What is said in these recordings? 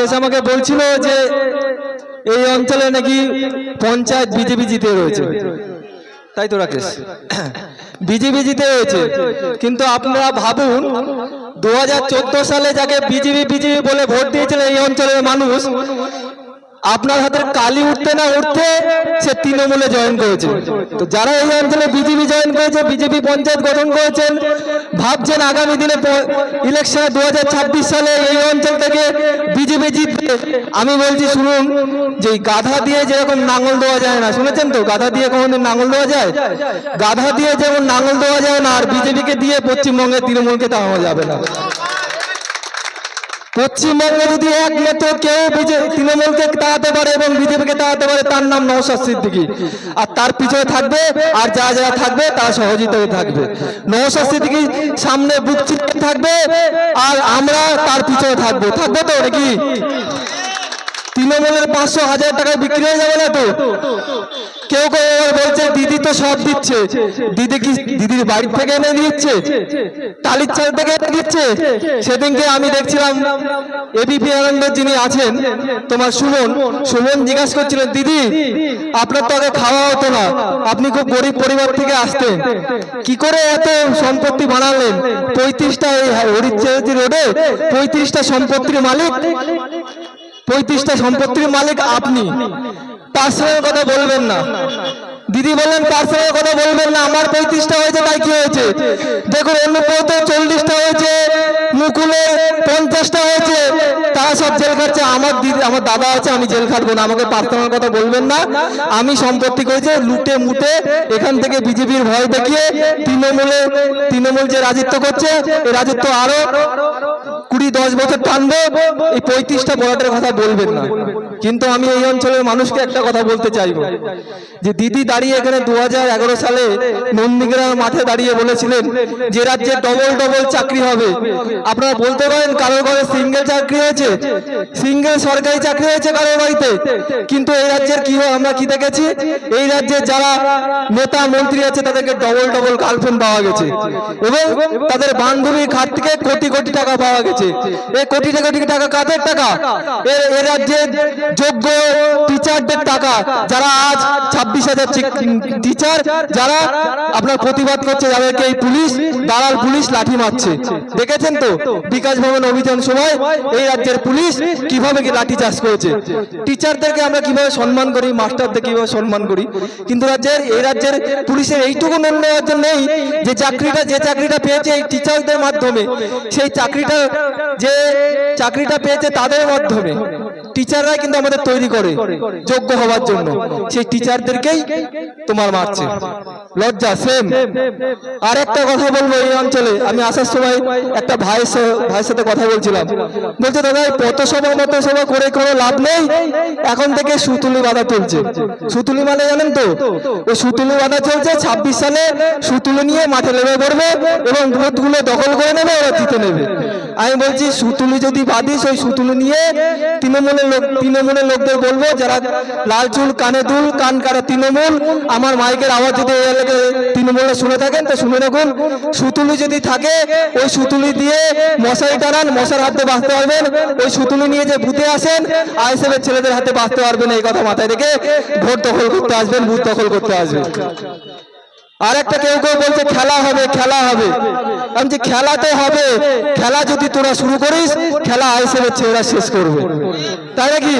রাকেশ আমাকে বলছিল যে এই অঞ্চলে নাকি পঞ্চায়েত বিজেপি জিতে রয়েছে। তাই তো রাকেশ বিজেপি জিতে রয়েছে। কিন্তু আপনারা ভাবুন দু হাজার চোদ্দ সালে যাকে বিজেপি বিজেপি বলে ভোট দিয়েছিলেন এই অঞ্চলের মানুষ আপনার হাতের কালি উঠতে না উঠতে সে তৃণমূলে জয়েন করেছে। তো যারা এই অঞ্চলে বিজেপি জয়েন করেছে, বিজেপি পঞ্চায়েত গঠন করেছেন, ভাবছেন আগামী দিনে ইলেকশনে দুহাজার ছাব্বিশ সালে এই অঞ্চল থেকে বিজেপি জিতবে। আমি বলছি, শুনুন, যে গাধা দিয়ে যেরকম নাঙল দেওয়া যায় না, শুনেছেন তো? গাধা দিয়ে কোনোদিন নাঙল দেওয়া যায়? গাধা দিয়ে যেমন নাঙল দেওয়া যায় না, আর বিজেপিকে দিয়ে পশ্চিমবঙ্গের তৃণমূলকে দেওয়া যাবে না। পশ্চিমবঙ্গে যদি একমাত্র কেউ বিজে- তৃণমূলকে তাড়াতে পারে এবং বিজেপিকে তাড়াতে পারে, তার নাম নৌসাদ সিদ্দিকী। আর তার পিছনে থাকবে, আর যা যারা থাকবে, তার সহযোগিতায় থাকবে। নৌসাদ সিদ্দিকী সামনে বুক থাকবে, আর আমরা তার পিছনে থাকব। থাকব তো নাকি? তৃণমূলের পাঁচশো হাজার টাকায় বিক্রি হয়ে যাবে না তো? কেউ কেউ আবার বলছে, দিদি তো সব দিচ্ছে। দিদি কি দিদির বাড়ি থেকে এনে দিচ্ছে টালির চাল থেকে এনে দিচ্ছে সেদিনকে আমি দেখছিলাম এবিপি আনন্দ যিনি আছেন, তোমার সুমন সুমন জিজ্ঞাসা করছিলেন দিদি, আপনার তো আগে খাওয়া হতো না, আপনি খুব গরিব পরিবার থেকে আসতেন। কি করে এত সম্পত্তি বানালেন? পঁয়ত্রিশটা এই হরিচেরি রোডে পঁয়ত্রিশটা সম্পত্তির মালিক, পঁয়ত্রিশটা সম্পত্তির মালিক আপনি। পার্সোনাল কথা বলবেন না। দিদি বললেন পার্সোনাল কথা বলবেন না, আমার পঁয়ত্রিশটা হয়েছে, তাই কি হয়েছে? দেখুন, অনুব্রত চল্লিশটা হয়েছে, মুকুলে পঞ্চাশটা হয়েছে, তারা সব জেল খাচ্ছে। আমার দিদি, আমার দাদা আছে, আমি জেল খাটবো না, আমাকে পার্সোনাল কথা বলবেন না। আমি সম্পত্তি করেছে, লুটে মুটে এখান থেকে বিজেপির ভয় দেখিয়ে তৃণমূলে, তৃণমূল যে রাজত্ব করছে, এই রাজত্ব আরও কুড়ি, দশ বছর টানবে, এই পঁয়ত্রিশটা বড়দের কথা বলবেন না। কিন্তু আমি এই অঞ্চলের মানুষকে একটা কথা বলতে চাইব। যে দিদি দাঁড়িয়ে এখানে দু হাজার এগারো সালে নন্দীগ্রাম মাঠে দাঁড়িয়ে বলেছিলেন যে রাজ্যে ডবল ডবল চাকরি হবে। আপনারা বলতে পারেন কারোর ঘরে সিঙ্গেল চাকরি হয়েছে? সিঙ্গেল সরকারি চাকরি হয়েছে কারোর বাড়িতে? কিন্তু এই রাজ্যের কি হয়, আমরা কি দেখেছি? এই রাজ্যে যারা নেতা, মন্ত্রী আছে, তাদেরকে ডবল ডবল গার্লফ্রেন্ড পাওয়া গেছে। এবং তাদের বান্ধবীর খাত থেকে কোটি কোটি টাকা পাওয়া গেছে। এই কোটি টাকা কোটি টাকা কাদের টাকা? এ- রাজ্যের যোগ্য টিচারদের টাকা। যারা আজ ছাব্বিশ হাজার টিচার যারা আপনার প্রতিবাদ করছে যাদেরকে এই পুলিশ দালাল পুলিশ লাঠি মারছে। দেখেছেন তো? বিকাশ ভবন অভিযান সময় এই রাজ্যের পুলিশ কীভাবে লাঠি চাষ করেছে? টিচারদেরকে আমরা কীভাবে সম্মান করি? মাস্টারদের কীভাবে সম্মান করি? কিন্তু রাজ্যের এই রাজ্যের পুলিশের এইটুকু মনে রাজ্য নেই যে চাকরিটা যে চাকরিটা পেয়েছে এই টিচারদের মাধ্যমে সেই চাকরিটা যে চাকরিটা পেয়েছে তাদের মাধ্যমে টিচাররাই কিন্তু আমাদের তৈরি করে, যোগ্য হওয়ার জন্য। সেই টিচারদেরকেই তোমার মারছে। লজ্জা সেম আর একটা কথা বলব এই অঞ্চলে, আমি আসার সময় একটা ভাইয়ের ভাইয়ের সাথে কথা বলছিলাম। বলছে, দাদা, এই পত সভা মত সভা করে কোনো লাভ নেই? এখন থেকে সুতুলি বাধা চলছে। সুতুলি মানে জানেন তো, ওই সুতুলি বাধা চলছে, ছাব্বিশ সালে সুতুলি নিয়ে মাঠে নেমে পড়বে এবং বুথগুলো দখল করে নেবে, ওরা জিতে নেবে। আমি বলছি, সুতুলি যদি বাদিস ওই সুতুলি নিয়ে তৃণমূলের লোক তৃণমূলের লোকদের বলব, যারা লাল চুল, কানে দুল, কান কাটা তৃণমূল, আমার মাইকের আওয়াজ যদি তৃণমূলে শুনে থাকেন, তো শুনে রাখুন, সুতুলি যদি থাকে, ওই সুতুলি দিয়ে মশারি টানান, মশার হাতে বাঁচতে পারবেন, ওই সুতুলি নিয়ে যে বুথে আসেন, আইএসএফের ছেলেদের হাতে বাঁচতে পারবেন এই কথা মাথায় রেখে ভোট দখল করতে আসবেন, বুথ দখল করতে আসবেন। আর একটা কেউ কেউ বলছে, খেলা হবে খেলা হবে। আমি যে খেলাতে হবে। খেলা যদি তোরা শুরু করিস, খেলা আইসেবের ছেলেরা শেষ করবে। তাই নাকি?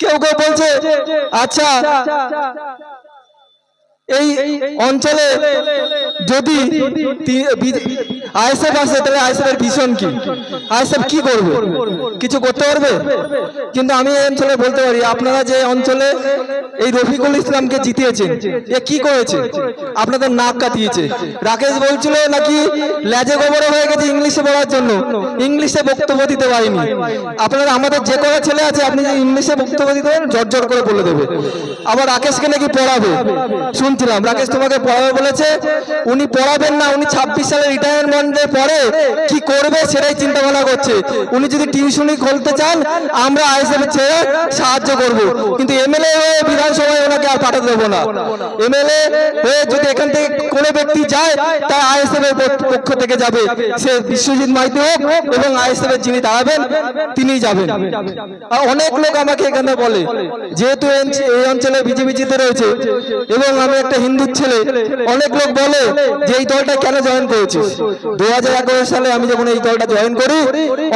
কেউ কেউ বলছে আচ্ছা এই অঞ্চলে যদি আইএসএফ আসে তাহলে আইএসএফ এর ভীষণ কি? আইএসএফ কি করবে? কিছু করতে পারবে? কিন্তু আমি এই অঞ্চলে বলতে পারি, আপনারা যে অঞ্চলে এই রফিকুল ইসলামকে জিতিয়েছেন, এ কি করেছে? আপনাদের নাক কাটিয়েছে। রাকেশ বলছিল নাকি লেজে গোবরে হয়ে গেছে ইংলিশে পড়ার জন্য। ইংলিশে বক্তব্য দিতে পারিনি। আপনারা আমাদের যে কটা ছেলে আছে, আপনি যে ইংলিশে বক্তব্য দিতে পারেন জর্জর করে বলে দেবে। আবার রাকেশকে নাকি পড়াবে? শুনছিলাম। রাকেশ তোমাকে পড়াবে বলেছে, উনি পড়াবেন না, উনি ছাব্বিশ সালে রিটায়ার মুসলমানদের পরে কি করবে সেটাই চিন্তা ভাবনা করছে। উনি যদি টিউশনি খুলতে চান, আমরা আইএসএফ ছেড়ে সাহায্য করব। কিন্তু এমএলএ হয়ে বিধানসভায় ওনাকে আর পাঠাতে দেবো না। এমএলএ হয়ে যদি এখান থেকে কোনো ব্যক্তি যায় তা আইএসএফ এর পক্ষ থেকে যাবে। সে বিশ্বজিৎ মাইতি হোক এবং আইএসএফ এর যিনি দাঁড়াবেন, তিনিই যাবেন। আর অনেক লোক আমাকে এখানে বলে, যেহেতু এই অঞ্চলে বিজেপি জিতে রয়েছে এবং আমি একটা হিন্দু ছেলে, অনেক লোক বলে যে, এই দলটা কেন জয়েন করেছিস? দু হাজার এগারো সালে আমি যখন এই দলটা জয়েন করি,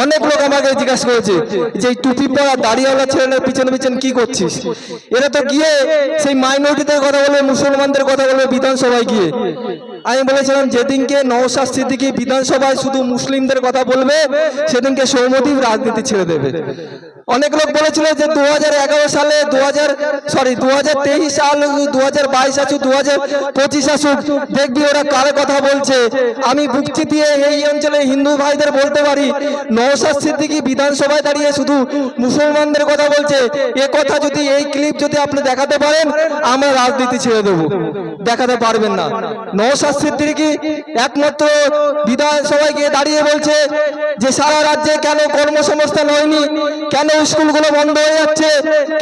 অনেক লোক আমাকে জিজ্ঞাসা করেছে যে এই টুপি পরা দাঁড়িয়েওয়ালা ছেলের পিছনে পিছনে কি করছিস? এরা তো গিয়ে সেই মাইনরিটিদের কথা বলবে, মুসলমানদের কথা বলবে, বিধানসভায় গিয়ে। আমি বলেছিলাম, যেদিনকে নওশাদ সিদ্দিকী বিধানসভায় শুধু মুসলিমদের কথা বলবে, সেদিনকে সৌমদীপ রাজনীতি ছেড়ে দেবে। অনেক লোক বলেছিল যে দু সালে দু সরি দু সাল দু হাজার বাইশ আসুক দু হাজার পঁচিশ আসুক, দেখবি ওরা কার কথা বলছে। আমি বুকচি দিয়ে এই অঞ্চলে হিন্দু ভাইদের বলতে পারি, নওশাদ সিদ্দিকী বিধানসভায় দাঁড়িয়ে শুধু মুসলমানদের কথা বলছে। এ কথা যদি, এই ক্লিপ যদি আপনি দেখাতে পারেন, আমরা রাজনীতি ছেড়ে দেবো। দেখাতে পারবেন না। নওশাদ সিদ্দিকী একমাত্র বিধানসভায় গিয়ে দাঁড়িয়ে বলছে যে সারা রাজ্যে কেন কর্মসংস্থান হয়নি? কেন স্কুলগুলো বন্ধ হয়ে যাচ্ছে?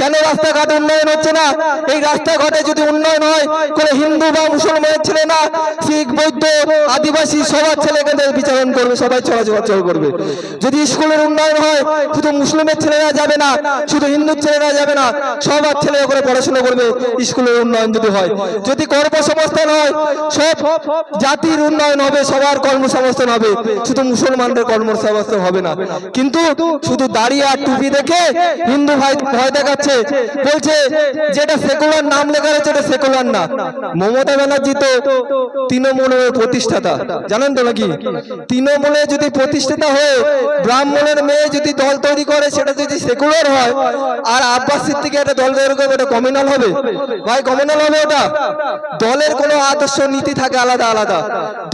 কেন রাস্তাঘাট উন্নয়ন হচ্ছে না? এই রাস্তাঘাটে যদি উন্নয়ন হয়, কোনো হিন্দু বা মুসলমানের ছেলে না, শিখ, বৌদ্ধ, আদিবাসী সবার ছেলে এখান বিচারণ করবে, সবাই চলাচল করবে। যদি স্কুলের উন্নয়ন হয়, শুধু মুসলিমের ছেলেরা যাবে না, শুধু হিন্দুর ছেলেরা যাবে না, সবার ছেলে করে পড়াশোনা করবে, স্কুলের উন্নয়ন যদি হয়। যদি কর্মসংস্থান হয়, সব জাতির উন্নয়ন হবে, সবার কর্মসংস্থান হবে। শুধু মুসলমানদের কর্মসংস্থান হবে না। কিন্তু শুধু দাঁড়িয়ে আর টুপি দেখে হিন্দু ভাই ভয় দেখাচ্ছে, বলছে যেটা সেকুলার নাম লেখা রয়েছে, এটা সেকুলার না। মমতা ব্যানার্জি তো তৃণমূলের প্রতিষ্ঠাতা। জানেন তো নাকি? তৃণমূলে যদি প্রতিষ্ঠাতা হয়ে, ব্রাহ্মণের মেয়ে যদি দল তৈরি করে, সেটা যদি সেকুলার হয়, আর আব্বাস সিদ্দিকি একটা দল তৈরি করবে, এটা কমিউনাল হবে? ভাই কমিউনাল হবে ওটা। দলের কোনো আদর্শ নীতি থাকে আলাদা। আলাদা আলাদা।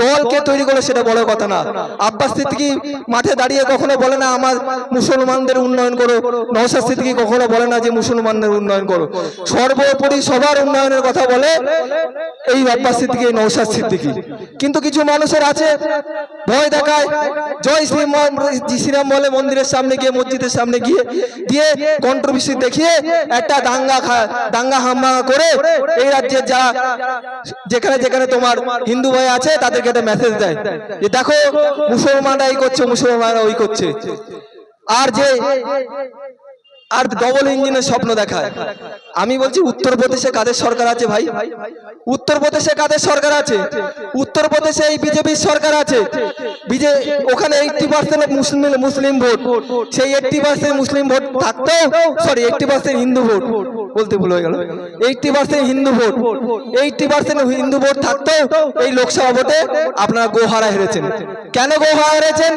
দলকে তৈরি করে সেটা বড় কথা না। আব্বাস সিদ্দিকি মাঠে দাঁড়িয়ে কখনো বলে না, আমার মুসলমানদের উন্নয়ন করো। নওশাদ সিদ্দিকি কখনো বলে না যে, মুসলমানদের উন্নয়ন করো। সর্বোপরি সবার উন্নয়নের কথা বলে এই আব্বাস সিদ্দিকি, এই নওশাদ সিদ্দিকি। কিন্তু কিছু মানুষের আছে, ভয় দেখায়। জয় শ্রী শ্রীরাম বলে মন্দিরের সামনে গিয়ে, মসজিদের সামনে গিয়ে দিয়ে কন্ট্রোভার্সি দেখিয়ে একটা দাঙ্গা দাঙ্গা হাম্মা করে এই রাজ্যের যা, যেখানে যেখানে তোমার হিন্দু ভাই আছে তাদেরকে একটা মেসেজ দেয় যে দেখো, মুসলমানরা এই করছে, মুসলমানরা ওই করছে। আর যে আর ডবল ইঞ্জিনের স্বপ্ন দেখায়। আমি বলছি উত্তরপ্রদেশে কাদের সরকার আছে ভাই? উত্তরপ্রদেশে কাদের সরকার আছে? উত্তরপ্রদেশে এই বিজেপির সরকার আছে। বিজে ওখানে এইটটি পার্সেন্ট মুসলিম মুসলিম ভোট। সেই এইটটি পার্সেন্ট মুসলিম ভোট থাকতেও sorry eighty percent Hindu vote. বলতে ভুল হয়ে গেল। Eighty percent Hindu vote. Eighty percent Hindu vote থাকতেও এই লোকসভা ভোটে আপনারা গোহারা হেরেছেন। কেন গোহারা হেরেছেন?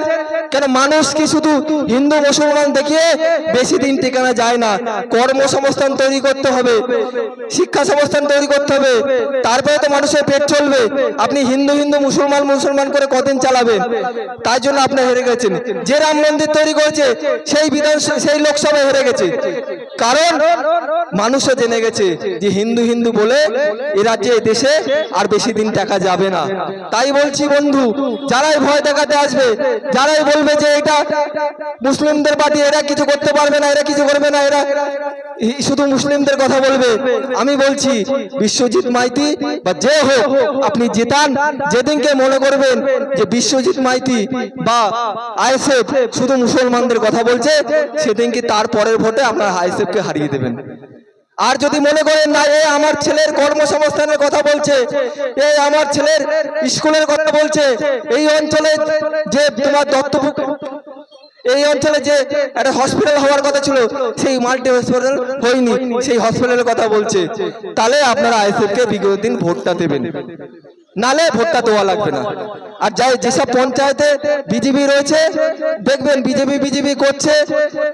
কেন মানুষ কি শুধু হিন্দু মুসলমান দেখিয়ে বেশি দিন ঠিকানা যায় না? কর্মসংস্থান তৈরি করতে হবে। শিক্ষা সংস্থান তৈরি করতে হবে। তারপরে তো মানুষের পেট চলবে। আপনি হিন্দু হিন্দু, মুসলমান মুসলমান করে কদিন চালাবেন? তাই জন্য আপনি হেরে গেছেন। যে রাম মন্দির তৈরি করেছে, সেই বিধান, সেই লোকসভায় হেরে গেছে। কারণ মানুষও জেনে গেছে যে হিন্দু হিন্দু বলে এ রাজ্যে দেশে আর বেশি দিন টাকা যাবে না। তাই বলছি বন্ধু, যারাই ভয় দেখাতে আসবে, যারাই বলবে যে এটা মুসলিমদের পার্টি এরা কিছু করতে পারবে না, এরা কিছু করবে না, এরা শুধু মুসলিমদের কথা বলবে। আমি বলছি, বিশ্বজিৎ মাইতি বা যে হোক, আপনি জেতান। যেদিনকে মনে করবেন যে বিশ্বজিৎ মাইতি বা আইএসএফ শুধু মুসলমানদের কথা বলছে সেদিনকে তার পরের ভোটে আপনার আইএসএফকে হারিয়ে দেবেন। আর যদি মনে করেন না, এ আমার ছেলের কর্মসংস্থানের কথা বলছে, এ আমার ছেলের স্কুলের কথা বলছে, এই অঞ্চলে যে তোমার দত্তভুক এই অঞ্চলে যে একটা হসপিটাল হওয়ার কথা ছিল, সেই মাল্টি হসপিটাল হয়নি, সেই হসপিটালের কথা বলছে। তাহলে আপনারা আইএসএফ কে বিগত দিন ভোটটা দেবেন। নালে ভোটটা দেওয়া লাগবে না। আর যাই যেসব পঞ্চায়েতে বিজেপি রয়েছে, দেখবেন বিজেপি বিজেপি করছে।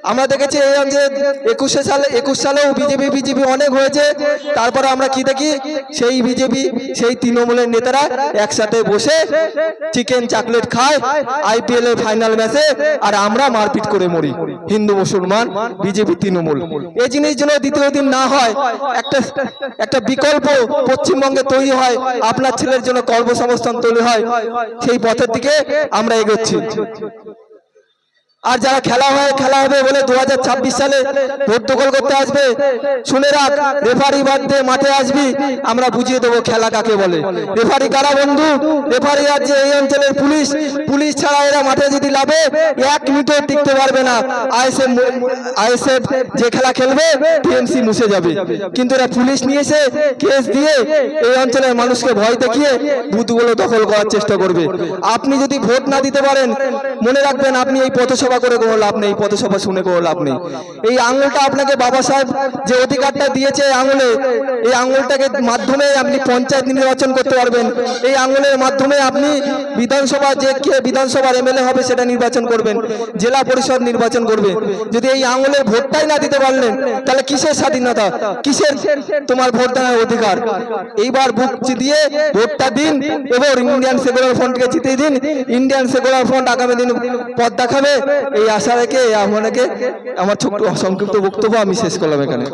আমরা দেখেছি এই অঞ্চলে একুশে সালে, একুশ সালেও বিজেপি বিজেপি অনেক হয়েছে। তারপরে আমরা কি দেখি? সেই বিজেপি, সেই তৃণমূলের নেতারা একসাথে বসে চিকেন চকলেট খায় আইপিএল এর ফাইনাল ম্যাচে আর আমরা মারপিট করে মরি। হিন্দু, মুসলমান, বিজেপি, তৃণমূল। এই জিনিস যেন দ্বিতীয় দিন না হয়, একটা একটা বিকল্প পশ্চিমবঙ্গে তৈরি হয়, আপনার ছেলের জন্য কর্মসংস্থান তৈরি হয়, সেই পথের দিকে আমরা এগোচ্ছি। আর যারা খেলা হয়, খেলা হবে বলে দু হাজার ছাব্বিশ সালে ভোট দখল করতে আসবে। শুনে রাখ, রেফারি বাদ দিয়ে মাঠে আসবি, আমরা বুঝিয়ে দেবো খেলা কাকে বলে। রেফারি কারা বন্ধু? রেফারি আর যে এই অঞ্চলের পুলিশ। পুলিশ ছাড়া এরা মাঠে যদি লাভে, এক মিনিটও টিকতে পারবে না। আইএসএফ আইএসএফ যে খেলা খেলবে, টিএমসি মুছে যাবে। কিন্তু এরা পুলিশ নিয়ে এসে কেস দিয়ে এই অঞ্চলের মানুষকে ভয় দেখিয়ে বুথগুলো দখল করার চেষ্টা করবে। আপনি যদি ভোট না দিতে পারেন, মনে রাখবেন আপনি এই পথসভা করে কোনো লাভ নেই পথসভা শুনে কোনো লাভ নেই। এই আঙুলটা আপনাকে বাবা সাহেব যে অধিকারটা দিয়েছে আঙুলে, এই আঙুলটাকে মাধ্যমে আপনি পঞ্চায়েত নির্বাচন করতে পারবেন। এই আঙুলের মাধ্যমে আপনি বিধানসভা যে কে বিধানসভার এমএলএ হবে সেটা নির্বাচন করবেন, জেলা পরিষদ নির্বাচন করবে। যদি এই আঙুলের ভোটটাই না দিতে পারলেন, তাহলে কিসের স্বাধীনতা? কিসের তোমার ভোট দেওয়ার অধিকার? এইবার বুক দিয়ে ভোটটা দিন এবং ইন্ডিয়ান সেকুলার ফ্রন্টকে জিতে দিন। ইন্ডিয়ান সেকুলার ফ্রন্ট আগামী দিন পথ দেখাবে। এই আশা রেখে আপনাকে আমার ছোট্ট সংক্ষিপ্ত বক্তব্য আমি শেষ করলাম এখানে।